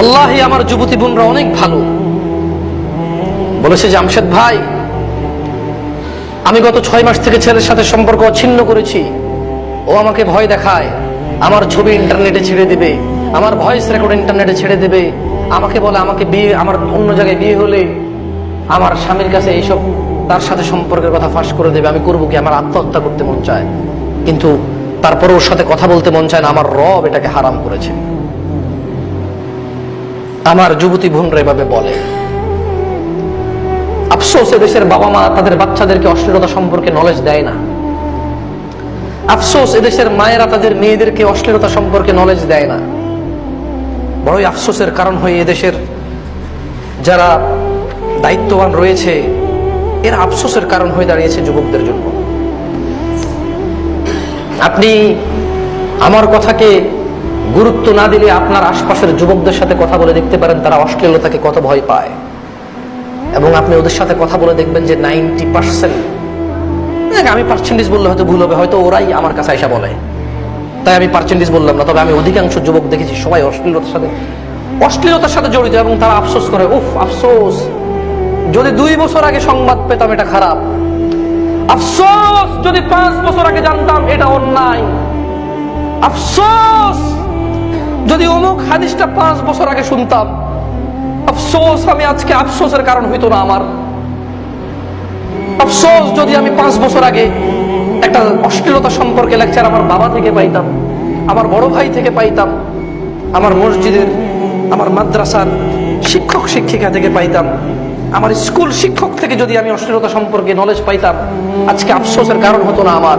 ওল্লাহি আমার যুবতী বোনরা অনেক ভালো। বলেছে জামশেদ ভাই, আমি গত ছয় মাস থেকে ছেলের সাথে সম্পর্ক ছিন্ন করেছি। ও আমাকে ভয় দেখায়, আমার ছবি ইন্টারনেটে ছেড়ে দেবে, আমার ভয়েস রেকর্ড ইন্টারনেটে ছেড়ে দেবে, আমাকে বলে আমাকে বিয়ে, আমার অন্য জায়গায় বিয়ে হলে আমার স্বামীর কাছে এইসব তার সাথে সম্পর্কের কথা ফাঁস করে দেবে, আমি করব কি? আমার আত্মহত্যা করতে মন চায়। কিন্তু তারপরে ওর সাথে কথা বলতে মন চায় না, আমার রব এটাকে হারাম করেছে। আমার যুবতী বোনরা এভাবে বলে। আফসোস, এদেশের বাবা মা তাদের বাচ্চাদেরকে অশ্লীলতা সম্পর্কে নলেজ দেয় না। আফসোস, এদেশের মায়েরা তাদের মেয়েদেরকে অশ্লীলতা সম্পর্কে নলেজ দেয় না। বড়ই আফসোসের কারণ হয়ে এদেশের যারা দায়িত্ববান রয়েছে, এর আফসোসের কারণ হয়ে দাঁড়িয়েছে যুবকদের জন্য। আপনি আমার কথাকে গুরুত্ব না দিলে আপনার আশপাশের যুবকদের সাথে কথা বলে দেখতে পারেন তারা অশ্লীলতাকে কত ভয় পায়। এবং আপনি ওদের সাথে কথা বলে দেখবেন যে নাইনটি পার্সেন্ট আমি পার্সেন্টেজ বললে হয়তো ভুল হবে, হয়তো ওরাই আমার কাছে এসে বলে। তাই আমি পার্সেন্টেজ বললাম না, তবে আমি অধিকাংশ যুবক দেখেছি সবাই অশ্লীলতার সাথে অশ্লীলতার সাথে জড়িত এবং তারা আফসোস করে, উফ, আফসোস, যদি দুই বছর আগে সংবাদ পেতাম এটা খারাপ। আফসোস, যদি পাঁচ বছর আগে জানতাম এটা অন্যায়। আফসোস যদি অমুক হাদিসটা পাঁচ বছর আগে শুনতাম, আফসোস, আমি আজকে আফসোসের কারণ হইতো না আমার। আফসোস, যদি আমি পাঁচ বছর আগে একটা অশ্লীলতা সম্পর্কে লেকচার আমার বাবা থেকে পাইতাম, আমার বড় ভাই থেকে পাইতাম, আমার মসজিদের, আমার মাদ্রাসার শিক্ষক, শিক্ষিকা থেকে পাইতাম, আমার স্কুল শিক্ষক থেকে যদি আমি অশ্লীলতা সম্পর্কে নলেজ পাইতাম, আজকে আফসোসের কারণ হতো না আমার।